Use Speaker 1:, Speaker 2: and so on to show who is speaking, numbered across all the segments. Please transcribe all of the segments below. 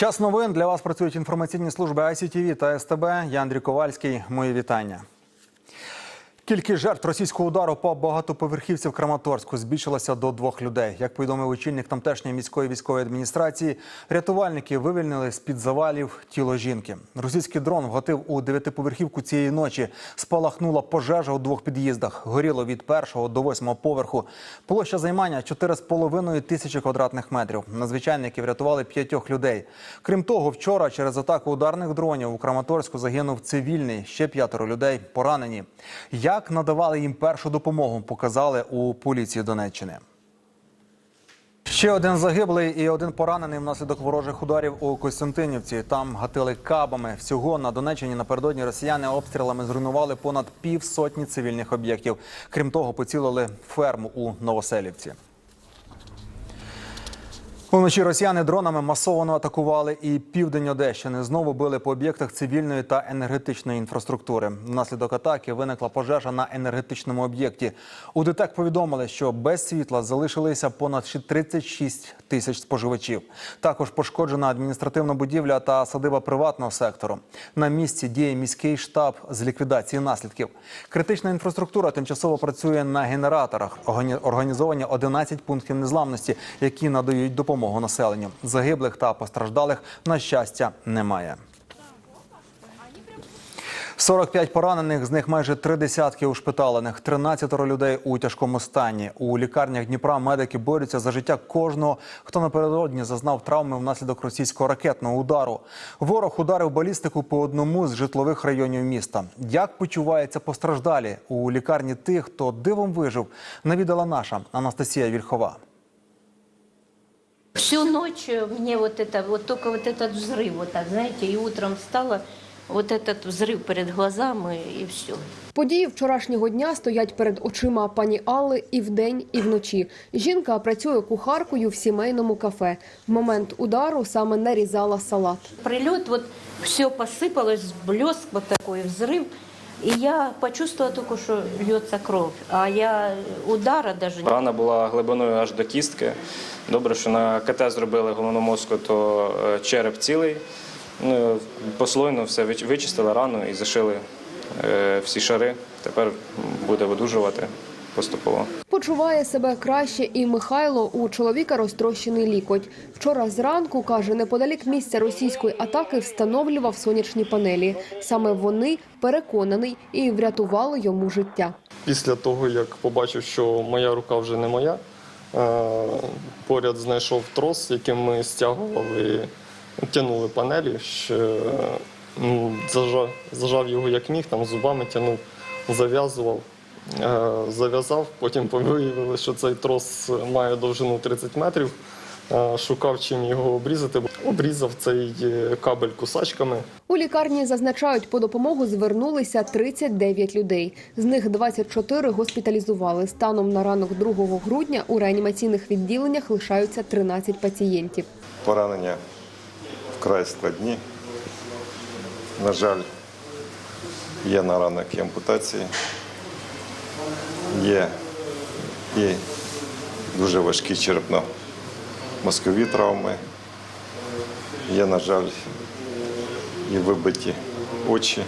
Speaker 1: Час новин для вас працюють інформаційні служби ICTV та СТБ. Я Андрій Ковальський. Мої вітання. Кількість жертв російського удару по багатоповерхівці в Краматорську збільшилася до двох людей. Як повідомив очільник тамтешньої міської військової адміністрації, рятувальники вивільнили з-під завалів тіло жінки. Російський дрон вгатив у дев'ятиповерхівку цієї ночі. Спалахнула пожежа у двох під'їздах. Горіло від першого до восьмого поверху. Площа займання 4,5 тисячі квадратних метрів. Надзвичайники врятували п'ятьох людей. Крім того, вчора через атаку ударних дронів у Краматорську загинув цивільний. Ще п'ятеро людей поранені. Як надавали їм першу допомогу, показали у поліції Донеччини. Ще один загиблий і один поранений внаслідок ворожих ударів у Костянтинівці. Там гатили кабами. Всього на Донеччині напередодні росіяни обстрілами зруйнували понад півсотні цивільних об'єктів. Крім того, поцілили ферму у Новоселівці. Уночі росіяни дронами масово атакували і південь Одещини. Знову били по об'єктах цивільної та енергетичної інфраструктури. Внаслідок атаки виникла пожежа на енергетичному об'єкті. У ДТЕК повідомили, що без світла залишилися понад ще 36 тисяч споживачів. Також пошкоджена адміністративна будівля та садиба приватного сектору. На місці діє міський штаб з ліквідації наслідків. Критична інфраструктура тимчасово працює на генераторах. Органі- Організовані 11 пунктів незламності, які надають допомогу населенню. Загиблих та постраждалих на щастя немає. 45 поранених, з них майже три десятки ушпиталених, 13 людей у тяжкому стані. У лікарнях Дніпра медики борються за життя кожного, хто напередодні зазнав травми внаслідок російського ракетного удару. Ворог ударив балістику по одному з житлових районів міста. Як почуваються постраждалі у лікарні тих, хто дивом вижив, навідала наша Анастасія Вільхова.
Speaker 2: Всю ночь э, мне вот это, вот только вот этот взрыв, вот так, знаете, и утром встала, вот этот взрыв перед глазами, и все.
Speaker 3: Події вчорашнього дня стоять перед очима пані Алли і вдень, і вночі. Жінка працює кухаркою в сімейному кафе. В момент удару саме нарізала салат.
Speaker 2: Прилет, вот все посыпалось, блеск вот такой, взрыв, и я почувствовала только, что льется кровь, а я удара даже не
Speaker 4: Рана була глибиною аж до кістки. Добре, що на КТ зробили головного мозку, то е, череп цілий. Ну, послойно все вич- вичистили рану і зашили е, всі шари. Тепер буде видужувати поступово.
Speaker 3: Почуває себе краще і Михайло у чоловіка розтрощений лікоть. Вчора зранку каже, неподалік місця російської атаки встановлював сонячні панелі. Саме вони переконаний і врятували йому життя.
Speaker 5: Після того, як побачив, що моя рука вже не моя, е, поряд знайшов трос, яким ми стягували, тягнули панелі, ще, ну, зажав, зажав його як міг, там зубами тягнув, зав'язував. Е, Зав'язав, потім виявили, що цей трос має довжину 30 метрів. Е, Шукав чим його обрізати. Обрізав цей е, кабель кусачками.
Speaker 3: У лікарні зазначають, по допомогу звернулися 39 людей. З них 24 госпіталізували. Станом на ранок 2 грудня у реанімаційних відділеннях лишаються 13 пацієнтів.
Speaker 6: Поранення вкрай складні. На жаль, є на ранок і ампутації, є і дуже важкі черепно-мозкові травми. Є, на жаль, і вибиті очі.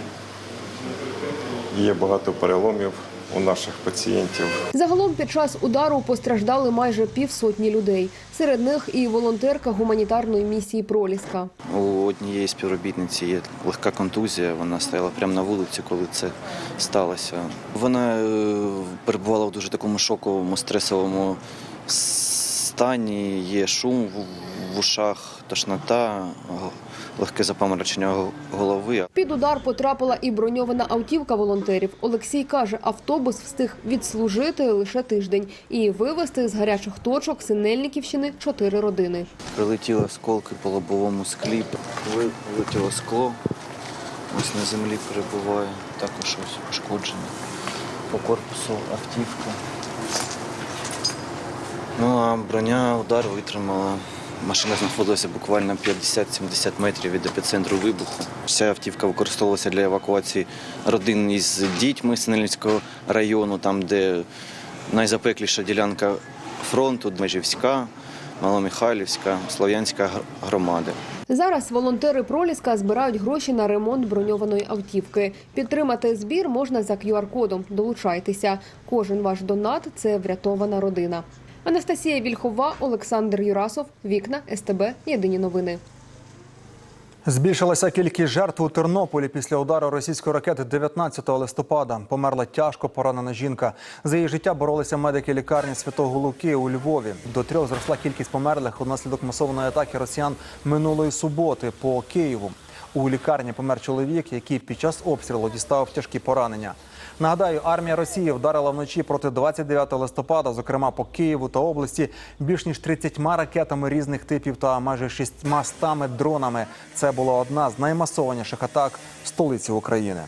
Speaker 6: Є багато переломів у наших пацієнтів.
Speaker 3: Загалом під час удару постраждали майже півсотні людей. Серед них і волонтерка гуманітарної місії Проліска.
Speaker 7: У однієї співробітниці є легка контузія. Вона стояла прямо на вулиці, коли це сталося. Вона е, перебувала в дуже такому шоковому стресовому стані. Є шум в- ушах, тошнота, легке запаморочення голови.
Speaker 3: Під удар потрапила і броньована автівка волонтерів. Олексій каже, автобус встиг відслужити лише тиждень і вивезти з гарячих точок Синельниківщини чотири родини.
Speaker 7: Прилетіли осколки по лобовому склі, вилетіло скло. Ось на землі перебуває, також ось пошкодження. По корпусу автівка. Ну а броня удар витримала. Машина знаходилася буквально 50-70 метрів від епіцентру вибуху. Вся автівка використовувалася для евакуації родин із дітьми Синельницького району, там, де найзапекліша ділянка фронту, Межівська, Маломихайлівська, Слов'янська громади.
Speaker 3: Зараз волонтери Проліска збирають гроші на ремонт броньованої автівки. Підтримати збір можна за QR-кодом. Долучайтеся. Кожен ваш донат це врятована родина. Анастасія Вільхова, Олександр Юрасов, Вікна СТБ. Єдині новини.
Speaker 1: Збільшилася кількість жертв у Тернополі після удару російської ракети 19 листопада. Померла тяжко поранена жінка. За її життя боролися медики лікарні Святого Луки у Львові. До трьох зросла кількість померлих унаслідок масованої атаки росіян минулої суботи по Києву. У лікарні помер чоловік, який під час обстрілу дістав тяжкі поранення. Нагадаю, армія Росії вдарила вночі проти 29 листопада, зокрема по Києву та області, більш ніж 30 ракетами різних типів та майже 600 дронами. Це була одна з наймасованіших атак столиці України.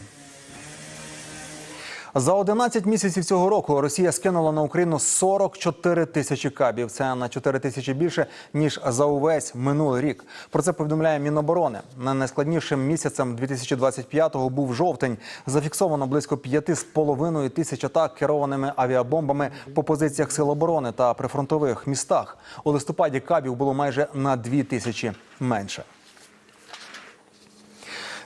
Speaker 1: За 11 місяців цього року Росія скинула на Україну 44 тисячі кабів. Це на 4 тисячі більше ніж за увесь минулий рік. Про це повідомляє Міноборони. На найскладнішим місяцем 2025-го був жовтень. Зафіксовано близько 5,5 тисяч атак керованими авіабомбами по позиціях сил оборони та прифронтових містах. У листопаді кабів було майже на 2 тисячі менше.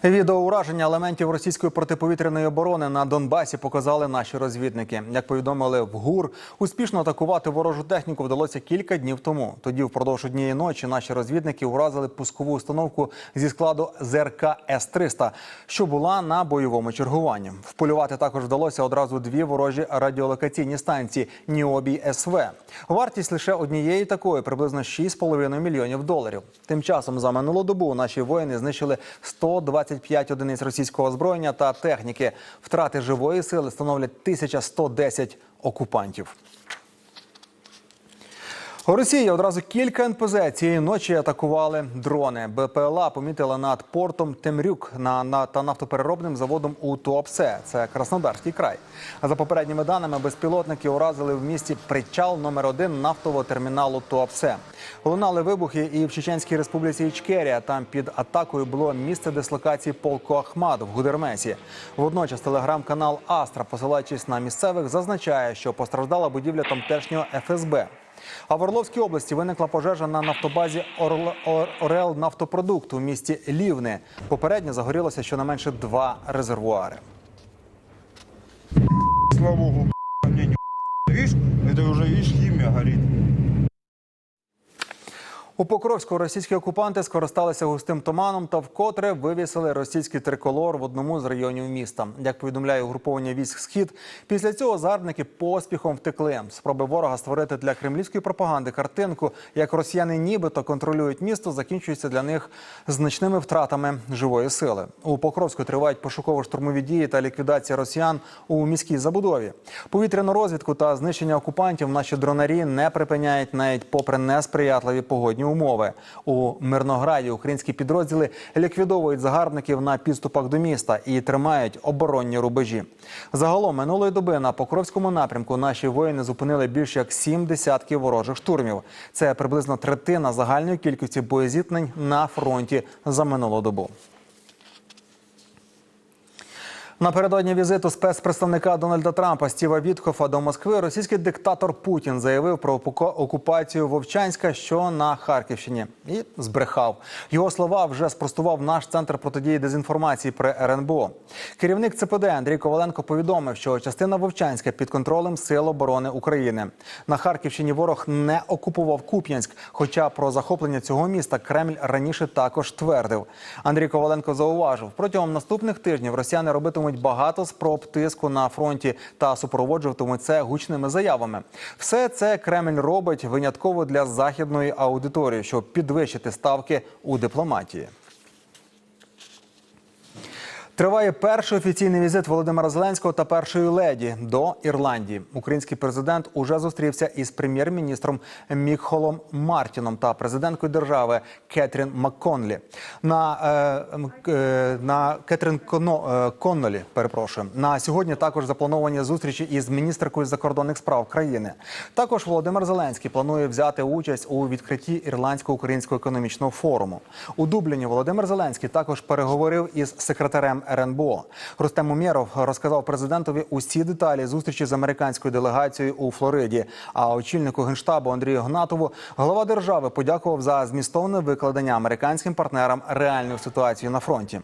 Speaker 1: Відео ураження елементів російської протиповітряної оборони на Донбасі показали наші розвідники. Як повідомили в ГУР, успішно атакувати ворожу техніку вдалося кілька днів тому. Тоді, впродовж однієї ночі, наші розвідники уразили пускову установку зі складу ЗРК С-300, що була на бойовому чергуванні. Вполювати також вдалося одразу дві ворожі радіолокаційні станції Ніобій СВ. Вартість лише однієї такої приблизно 6,5 мільйонів доларів. Тим часом за минулу добу наші воїни знищили 125 одиниць російського озброєння та техніки. Втрати живої сили становлять 1110 окупантів. У Росії одразу кілька НПЗ цієї ночі атакували дрони. БПЛА помітили над портом Темрюк на, на та нафтопереробним заводом у Туапсе. Це Краснодарський край. А за попередніми даними, безпілотники уразили в місті причал номер один нафтового терміналу Туапсе. Лунали вибухи і в Чеченській республіці Ічкерія. Там під атакою було місце дислокації полку Ахмад в Гудермесі. Водночас телеграм-канал Астра, посилаючись на місцевих, зазначає, що постраждала будівля тамтешнього ФСБ. А в Орловській області виникла пожежа на нафтобазі Орл... Ор- Орел нафтопродукт у місті Лівне. Попередньо загорілося щонайменше два резервуари.
Speaker 8: Слава богу, мені не Видишь, это уже, видишь, химия горит.
Speaker 1: У Покровську російські окупанти скористалися густим туманом та вкотре вивісили російський триколор в одному з районів міста. Як повідомляє угруповання військ Схід, після цього загарбники поспіхом втекли. Спроби ворога створити для кремлівської пропаганди картинку, як росіяни нібито контролюють місто, закінчуються для них значними втратами живої сили. У Покровську тривають пошуково-штурмові дії та ліквідація росіян у міській забудові. Повітряну розвідку та знищення окупантів наші дронарі не припиняють навіть попри несприятливі погодні умови. У Мирнограді українські підрозділи ліквідовують загарбників на підступах до міста і тримають оборонні рубежі. Загалом минулої доби на Покровському напрямку наші воїни зупинили більше як сім десятків ворожих штурмів. Це приблизно третина загальної кількості боєзіткнень на фронті за минулу добу. Напередодні візиту спецпредставника Дональда Трампа Стіва Вітхофа до Москви російський диктатор Путін заявив про окупацію Вовчанська, що на Харківщині, і збрехав. Його слова вже спростував наш центр протидії дезінформації при РНБО. Керівник ЦПД Андрій Коваленко повідомив, що частина Вовчанська під контролем Сил оборони України. На Харківщині ворог не окупував Куп'янськ, хоча про захоплення цього міста Кремль раніше також твердив. Андрій Коваленко зауважив, протягом наступних тижнів росіяни робитимуть багато спроб тиску на фронті та супроводжуватимуть це гучними заявами. Все це Кремль робить винятково для західної аудиторії, щоб підвищити ставки у дипломатії. Триває перший офіційний візит Володимира Зеленського та першої леді до Ірландії. Український президент уже зустрівся із прем'єр-міністром Мікхолом Мартіном та президенткою держави Кетрін МакКонлі. На, е, е, на Кетрін Коно, е, Коннолі, перепрошую. На сьогодні також заплановані зустрічі із міністеркою закордонних справ країни. Також Володимир Зеленський планує взяти участь у відкритті ірландсько-українського економічного форуму. У Дубліні Володимир Зеленський також переговорив із секретарем РНБО. Рустем Умєров розказав президентові усі деталі зустрічі з американською делегацією у Флориді. А очільнику генштабу Андрію Гнатову голова держави подякував за змістовне викладення американським партнерам реальної ситуації на фронті.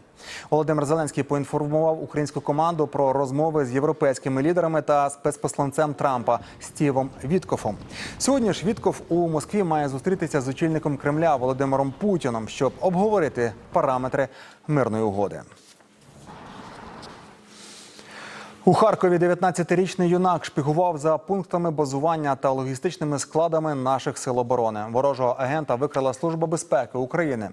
Speaker 1: Володимир Зеленський поінформував українську команду про розмови з європейськими лідерами та спецпосланцем Трампа Стівом Віткофом. Сьогодні ж Вітков у Москві має зустрітися з очільником Кремля Володимиром Путіном, щоб обговорити параметри мирної угоди. У Харкові 19-річний юнак шпігував за пунктами базування та логістичними складами наших сил оборони. Ворожого агента викрила Служба безпеки України.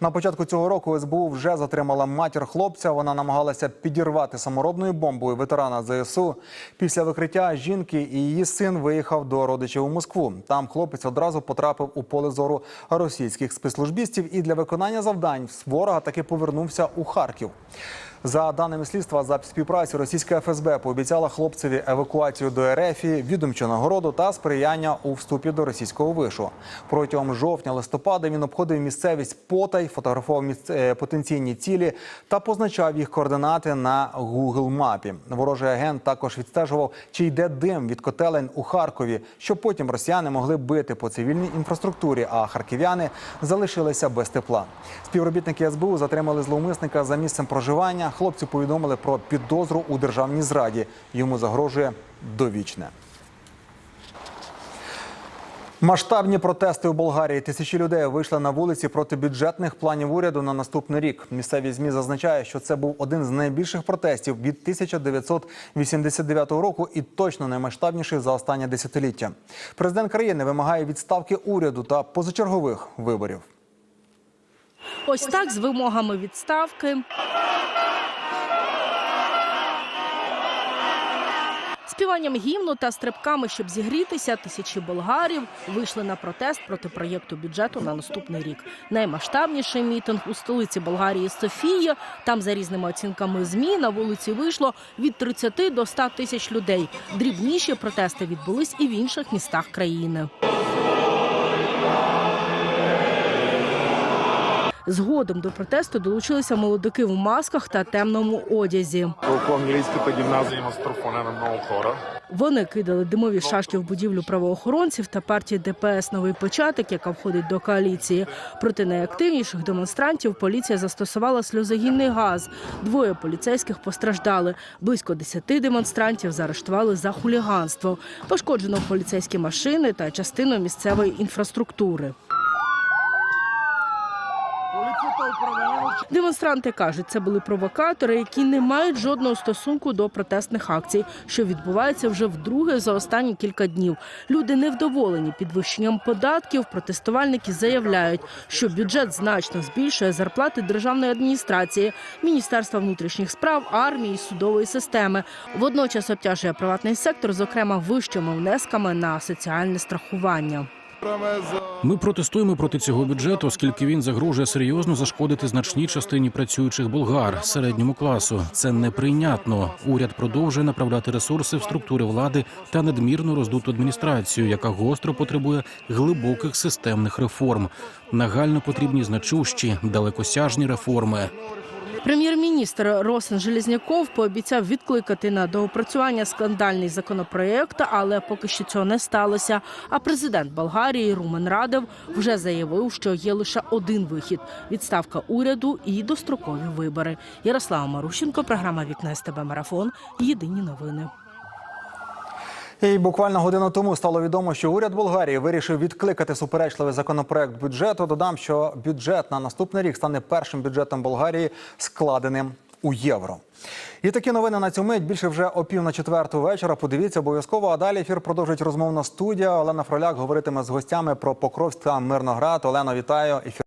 Speaker 1: На початку цього року СБУ вже затримала матір хлопця. Вона намагалася підірвати саморобною бомбою ветерана ЗСУ. Після викриття жінки і її син виїхав до родичів у Москву. Там хлопець одразу потрапив у поле зору російських спецслужбістів і для виконання завдань ворога таки повернувся у Харків. За даними слідства, за співпрацю російська ФСБ пообіцяла хлопцеві евакуацію до РФ, відомчу нагороду та сприяння у вступі до російського вишу. Протягом жовтня-листопада він обходив місцевість потай, фотографував місце- е, потенційні цілі та позначав їх координати на Google мапі. Ворожий агент також відстежував, чи йде дим від котелень у Харкові, щоб потім росіяни могли бити по цивільній інфраструктурі, а харків'яни залишилися без тепла. Співробітники СБУ затримали зловмисника за місцем проживання. Хлопцю повідомили про підозру у державній зраді. Йому загрожує довічне. Масштабні протести у Болгарії. Тисячі людей вийшли на вулиці проти бюджетних планів уряду на наступний рік. Місцеві змі зазначають, що це був один з найбільших протестів від 1989 року і точно наймасштабніший за останнє десятиліття. Президент країни вимагає відставки уряду та позачергових виборів.
Speaker 9: Ось так з вимогами відставки. Співанням гімну та стрибками, щоб зігрітися, тисячі болгарів вийшли на протест проти проєкту бюджету на наступний рік. Наймасштабніший мітинг у столиці Болгарії Софія. Там, за різними оцінками змі, на вулиці вийшло від 30 до 100 тисяч людей. Дрібніші протести відбулись і в інших містах країни. Згодом до протесту долучилися молодики в масках та темному одязі.
Speaker 10: Около англійськата гімназія има строфонено хора.
Speaker 9: Вони кидали димові шашки в будівлю правоохоронців та партії ДПС Новий початок, яка входить до коаліції. Проти найактивніших демонстрантів поліція застосувала сльозогінний газ. Двоє поліцейських постраждали. Близько десяти демонстрантів заарештували за хуліганство. Пошкоджено поліцейські машини та частину місцевої інфраструктури. Демонстранти кажуть, це були провокатори, які не мають жодного стосунку до протестних акцій, що відбуваються вже вдруге за останні кілька днів. Люди невдоволені підвищенням податків. Протестувальники заявляють, що бюджет значно збільшує зарплати державної адміністрації, міністерства внутрішніх справ, армії, судової системи. Водночас обтяжує приватний сектор, зокрема вищими внесками на соціальне страхування.
Speaker 11: Ми протестуємо проти цього бюджету, оскільки він загрожує серйозно зашкодити значній частині працюючих болгар середньому класу. Це неприйнятно. Уряд продовжує направляти ресурси в структури влади та надмірно роздуту адміністрацію, яка гостро потребує глибоких системних реформ. Нагально потрібні значущі далекосяжні реформи.
Speaker 9: Прем'єр-міністр Росен Железняков пообіцяв відкликати на доопрацювання скандальний законопроект, але поки що цього не сталося. А президент Болгарії Румен Радев вже заявив, що є лише один вихід: відставка уряду і дострокові вибори. Ярослава Марущенко, програма Вікна СТБ Марафон. Єдині новини.
Speaker 1: І буквально годину тому стало відомо, що уряд Болгарії вирішив відкликати суперечливий законопроект бюджету. Додам, що бюджет на наступний рік стане першим бюджетом Болгарії, складеним у євро. І такі новини на цю мить більше вже о пів на четверту вечора. Подивіться обов'язково. А далі ефір продовжить розмовна студія. Олена Фроляк говоритиме з гостями про Покровськ та Мирноград. Олено, вітаю. Ефір